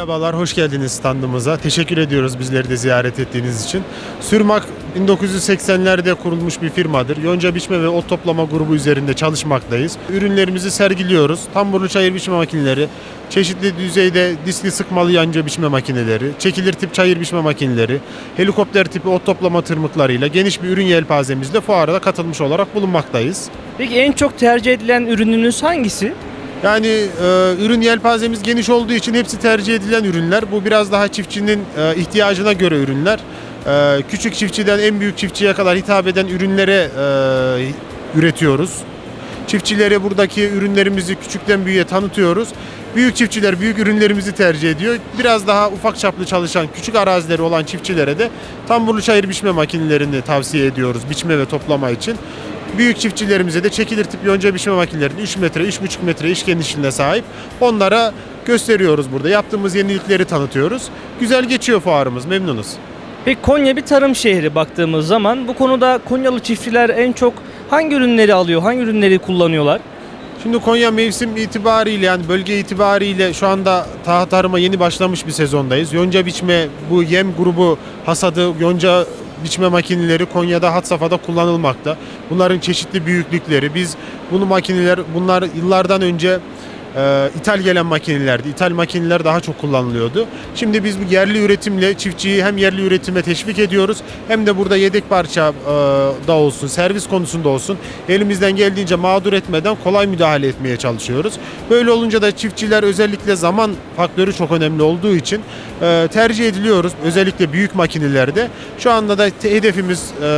Merhabalar, hoş geldiniz standımıza. Teşekkür ediyoruz bizleri de ziyaret ettiğiniz için. Sürmak 1980'lerde kurulmuş bir firmadır. Yonca biçme ve ot toplama grubu üzerinde çalışmaktayız. Ürünlerimizi sergiliyoruz. Tamburlu çayır biçme makineleri, çeşitli düzeyde diskli sıkmalı yanca biçme makineleri, çekilir tip çayır biçme makineleri, helikopter tipi ot toplama tırmıklarıyla geniş bir ürün yelpazemizle fuara da katılmış olarak bulunmaktayız. Peki en çok tercih edilen ürününüz hangisi? Yani e, ürün yelpazemiz geniş olduğu için hepsi tercih edilen ürünler. Bu biraz daha çiftçinin e, ihtiyacına göre ürünler. E, küçük çiftçiden en büyük çiftçiye kadar hitap eden ürünlere e, üretiyoruz. Çiftçilere buradaki ürünlerimizi küçükten büyüğe tanıtıyoruz. Büyük çiftçiler büyük ürünlerimizi tercih ediyor. Biraz daha ufak çaplı çalışan küçük arazileri olan çiftçilere de tamburlu çayır biçme makinelerini tavsiye ediyoruz biçme ve toplama için. Büyük çiftçilerimize de çekilir tip yonca biçme makinelerinin 3 metre, 3,5 metre iş genişliğine sahip. Onlara gösteriyoruz burada. Yaptığımız yenilikleri tanıtıyoruz. Güzel geçiyor fuarımız, memnunuz. Peki Konya bir tarım şehri baktığımız zaman bu konuda Konyalı çiftçiler en çok hangi ürünleri alıyor, hangi ürünleri kullanıyorlar? Şimdi Konya mevsim itibariyle yani bölge itibariyle şu anda taha tarıma yeni başlamış bir sezondayız. Yonca biçme bu yem grubu hasadı yonca biçme makineleri Konya'da had safhada kullanılmakta. Bunların çeşitli büyüklükleri. Biz bunu makineler bunlar yıllardan önce e, ithal gelen makinelerdi. İthal makineler daha çok kullanılıyordu. Şimdi biz bu yerli üretimle çiftçiyi hem yerli üretime teşvik ediyoruz hem de burada yedek parça e, da olsun, servis konusunda olsun elimizden geldiğince mağdur etmeden kolay müdahale etmeye çalışıyoruz. Böyle olunca da çiftçiler özellikle zaman faktörü çok önemli olduğu için e, tercih ediliyoruz. Özellikle büyük makinelerde. Şu anda da hedefimiz, e,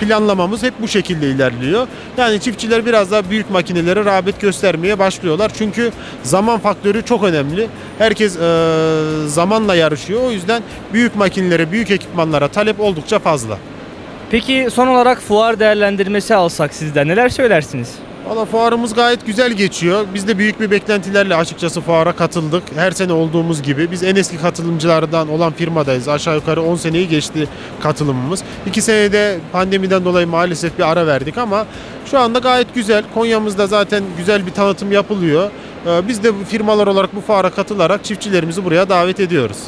planlamamız hep bu şekilde ilerliyor. Yani çiftçiler biraz daha büyük makinelere rağbet göstermeye başlıyorlar. Çünkü zaman faktörü çok önemli. Herkes e, zamanla yarışıyor. O yüzden büyük makinelere, büyük ekipmanlara talep oldukça fazla. Peki son olarak fuar değerlendirmesi alsak sizden neler söylersiniz? Valla fuarımız gayet güzel geçiyor. Biz de büyük bir beklentilerle açıkçası fuara katıldık. Her sene olduğumuz gibi. Biz en eski katılımcılardan olan firmadayız. Aşağı yukarı 10 seneyi geçti katılımımız. 2 senede pandemiden dolayı maalesef bir ara verdik ama şu anda gayet güzel. Konya'mızda zaten güzel bir tanıtım yapılıyor. Ee, Biz de firmalar olarak bu fuara katılarak çiftçilerimizi buraya davet ediyoruz.